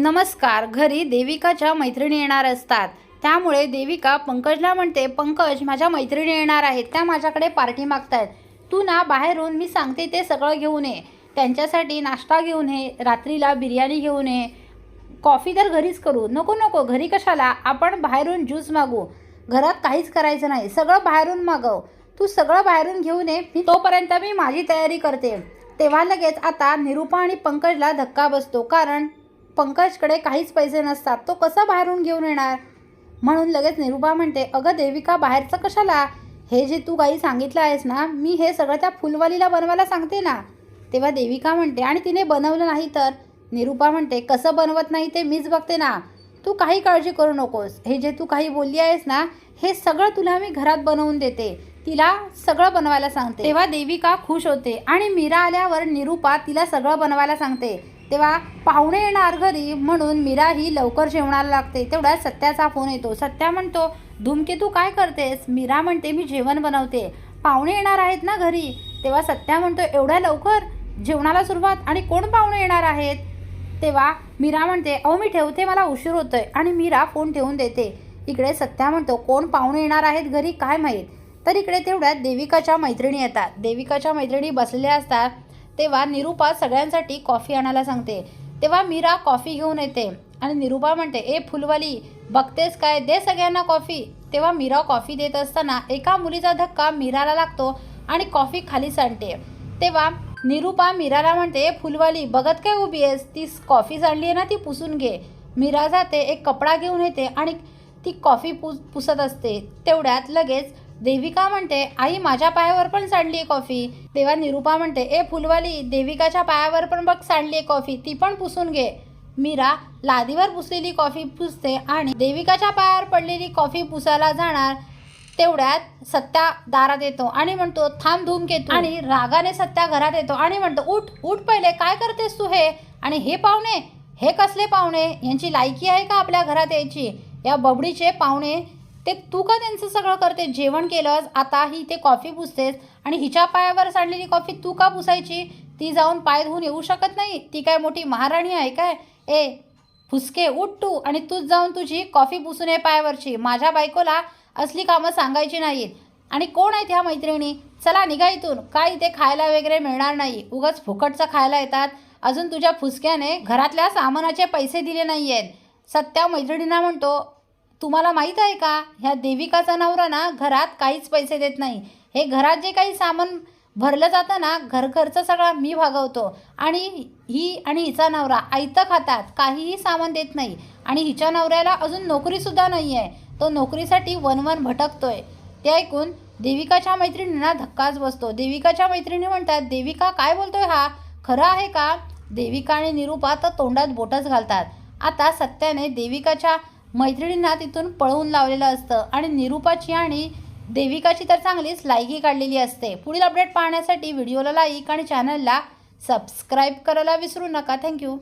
नमस्कार घरी देविकाच्या मैत्रिणी येणार असतात. त्यामुळे देविका पंकजला म्हणते पंकज माझ्या मैत्रिणी येणार आहेत त्या माझ्याकडे पार्टी मागतायत. तू ना बाहेरून मी सांगते ते सगळं घेऊन ये. त्यांच्यासाठी नाश्ता घेऊन ये रात्रीला बिर्याणी घेऊन ये. कॉफी तर घरीच करू. नको नको घरी कशाला? आपण बाहेरून ज्यूस मागू. घरात काहीच करायचं नाही. सगळं बाहेरून मागव. तू सगळं बाहेरून घेऊन ये मी तोपर्यंत मी माझी तयारी करते. तेव्हा लगेच आता निरूपा आणि पंकजला धक्का बसतो. कारण पंकजकडे काहीच पैसे नसतात. तो कसा बाहेरून घेऊन येणार? म्हणून लगेच निरूपा म्हणते अगं देविका बाहेरचं कशाला? हे जे तू काही सांगितलं आहेस ना मी हे सगळं त्या फुलवालीला बनवायला सांगते ना. तेव्हा देविका म्हणते आणि तिने बनवलं नाही तर? निरूपा म्हणते कसं बनवत नाही ते मीच बघते ना. तू काही काळजी करू नकोस. हे जे तू काही बोलली आहेस ना हे सगळं तुला मी घरात बनवून देते. तिला सगळं बनवायला सांगते. तेव्हा देविका खुश होते आणि मीरा आल्यावर निरूपा तिला सगळं बनवायला सांगते. तेव्हा पाहुणे येणार घरी म्हणून मीरा ही लवकर जेवणाला लागते. तेवढ्या सत्याचा फोन येतो. सत्या म्हणतो धुमके तू काय करतेस? मीरा म्हणते मी जेवण बनवते. पाहुणे येणार आहेत ना घरी? तेव्हा सत्या म्हणतो एवढ्या लवकर? जेवणाला सुरुवात आणि कोण पाहुणे येणार आहेत? तेव्हा मीरा म्हणते अहो मी ठेवते मला उशीर होतोय. आणि मीरा फोन ठेवून देते. इकडे सत्या म्हणतो कोण पाहुणे येणार आहेत घरी? काय माहीत? तर इकडे तेवढ्यात देविकाच्या मैत्रिणी येतात. देविकाच्या मैत्रिणी बसलेल्या असतात. तेव्हा निरूपा सगळ्यांसाठी कॉफी आणायला सांगते. तेव्हा मीरा कॉफी घेऊन येते आणि निरूपा म्हणते ए फुलवाली बघतेस काय? दे सगळ्यांना कॉफी. तेव्हा मीरा कॉफी देत असताना एका मुलीचा धक्का मीराला लागतो आणि कॉफी खाली सांडते. तेव्हा निरूपा मीराला म्हणते फुलवाली बघत काय उभी आहेस? ती कॉफी सांडली आहे ना ती पुसून घे. मीरा जाते एक कपडा घेऊन येते आणि ती कॉफी पुस पुसत असते. तेवढ्यात लगेच देविका म्हणते आई माझ्या पायावर पण सांडली आहे कॉफी. तेव्हा निरूपा म्हणते ए फुलवाली देविकाच्या पायावर पण बघ सांडली आहे कॉफी ती पण पुसून घे. मीरा लादीवर पुसलेली कॉफी पुसते आणि देविकाच्या पायावर पडलेली कॉफी पुसायला जाणार तेवढ्यात सत्या दारात येतो आणि म्हणतो थांब धूम घेतो. आणि रागाने सत्या घरात येतो आणि म्हणतो उठ उठ पहिले काय करतेस तू हे? आणि हे पाहुणे? हे कसले पाहुणे? यांची लायकी आहे का आपल्या घरात यायची? या बबडीचे पाहुणे ते तू का त्यांचं सगळं करते? जेवण केलंस आता ही ते कॉफी पुसतेस आणि हिच्या पायावर सांडलेली कॉफी तू का पुसायची? ती जाऊन पाय धुवून येऊ शकत नाही. ती काय मोठी महाराणी आहे काय? ए फुसके उठ तू आणि तूच जाऊन तुझी कॉफी पुसून ये पायावरची. माझ्या बायकोला असली कामं सांगायची नाहीत. आणि कोण आहेत ह्या मैत्रिणी? चला निघा इथून. काय इथे खायला वगैरे मिळणार नाही. उगाच फुकटचं खायला येतात. अजून तुझ्या फुसक्याने घरातल्या सामानाचे पैसे दिले नाही आहेत सत्या मैत्रिणींना म्हणतो तुम्हाला माहीत आहे का? ह्या देविकाचा नवरा ना घरात काहीच पैसे देत नाही. हे घरात जे काही सामान भरलं जातं ना घरखर्च सगळा मी भागवतो. आणि ही आणि हिचा नवरा आयतं खातात काहीही सामान देत नाही. आणि हिच्या नवऱ्याला अजून नोकरीसुद्धा नाही आहे तो नोकरीसाठी वनवन भटकतोय. ते ऐकून देविकाच्या मैत्रिणींना धक्काच बसतो. देविकाच्या मैत्रिणी म्हणतात देविका काय बोलतोय हा? खरं आहे का? देविका आणि निरूपा तर तोंडात बोटच घालतात. आता सत्याने देविकाच्या मैत्रिणींना तिथून पळवून लावलेलं असतं आणि निरूपाची आणि देविकाची तर चांगलीच लायकी काढलेली असते. पुढील अपडेट पाहण्यासाठी व्हिडिओला लाईक आणि चॅनलला सबस्क्राईब करायला विसरू नका. थँक्यू.